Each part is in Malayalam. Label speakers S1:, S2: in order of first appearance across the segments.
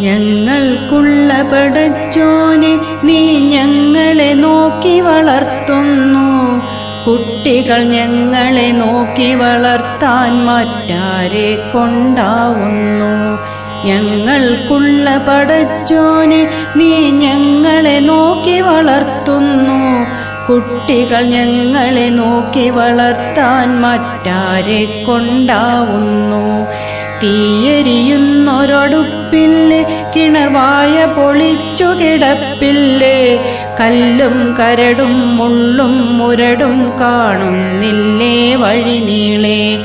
S1: ഞങ്ങൾക്കുള്ള പടച്ചോനെ നീ ഞങ്ങളെ നോക്കി വളർത്തുന്നു. കുട്ടികൾ ഞങ്ങളെ നോക്കി വളർത്താൻ മറ്റാരെ കൊണ്ടാവുന്നു. ഞങ്ങൾക്കുള്ള പടച്ചോനെ നീ ഞങ്ങളെ നോക്കി വളർത്തുന്നു. കുട്ടികൾ ഞങ്ങളെ നോക്കി വളർത്താൻ മറ്റാരെ കൊണ്ടാവുന്നു. തീയരിയുന്നൊരടുപ്പില്ലേ? കിണർവായ പൊളിച്ചു കിടപ്പില്ലേ? കല്ലും കരടും മുള്ളും മുരടും കാണുന്നില്ലേ വഴി നീളേ?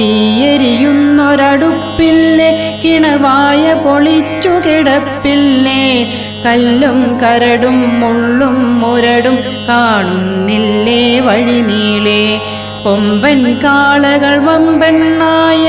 S1: തീയരിയുന്നൊരടുപ്പില്ലേ? കിണർവായ പൊളിച്ചു കിടപ്പില്ലേ? കല്ലും കരടും മുള്ളും മുരടും കാണുന്നില്ലേ വഴി നീളേ? കൊമ്പൻ കാളകൾ വമ്പൻ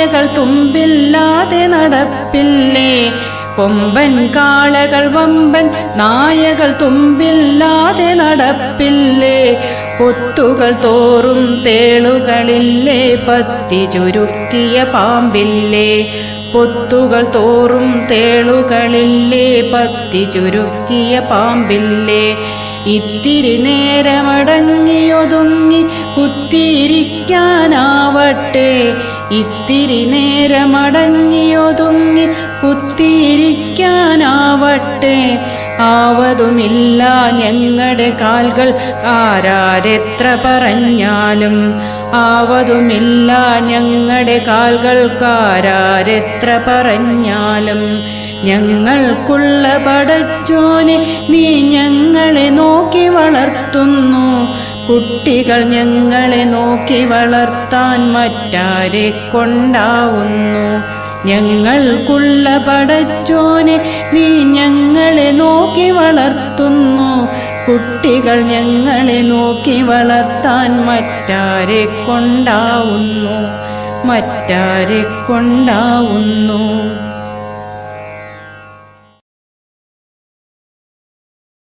S1: നായകൾ തുമ്പില്ലാതെ നടപ്പില്ലേ? കൊമ്പൻ കാളകൾ വമ്പൻ നായകൾ തുമ്പില്ലാതെ നടപ്പില്ലേ? പൊത്തുകൾ തോറും തേളുകളില്ലേ? പത്തി ചുരുക്കിയ പാമ്പില്ലേ? പൊത്തുകൾ തോറും തേളുകളില്ലേ? പത്തി ചുരുക്കിയ പാമ്പില്ലേ? ഇത്തിരി നേരമടങ്ങിയൊതുങ്ങി കുത്തിയിരിക്കാനാവട്ടെ. ഇത്തിരി നേരമടങ്ങിയൊതുങ്ങി കുത്തിയിരിക്കാനാവട്ടെ. ആവതുമില്ല ഞങ്ങളുടെ കാൽകൾ ആരാരെത്ര പറഞ്ഞാലും. ആവതുമില്ല ഞങ്ങളുടെ കാൽകൾക്കാരാരെത്ര പറഞ്ഞാലും. ഞങ്ങൾക്കുള്ള പടച്ചോനെ നീ ഞങ്ങളെ നോക്കി വളർത്തുന്നു. കുട്ടികൾ ഞങ്ങളെ നോക്കി വളർത്താൻ മറ്റാരെ കൊണ്ടാവുന്നു. ഞങ്ങൾക്കുള്ള പടച്ചോനെ നീ ഞങ്ങളെ നോക്കി വളർത്തുന്നു. കുട്ടികൾ ഞങ്ങളെ നോക്കി വളർത്താൻ മറ്റാരെ കൊണ്ടാവുന്നു. മറ്റാരെ കൊണ്ടാവുന്നു.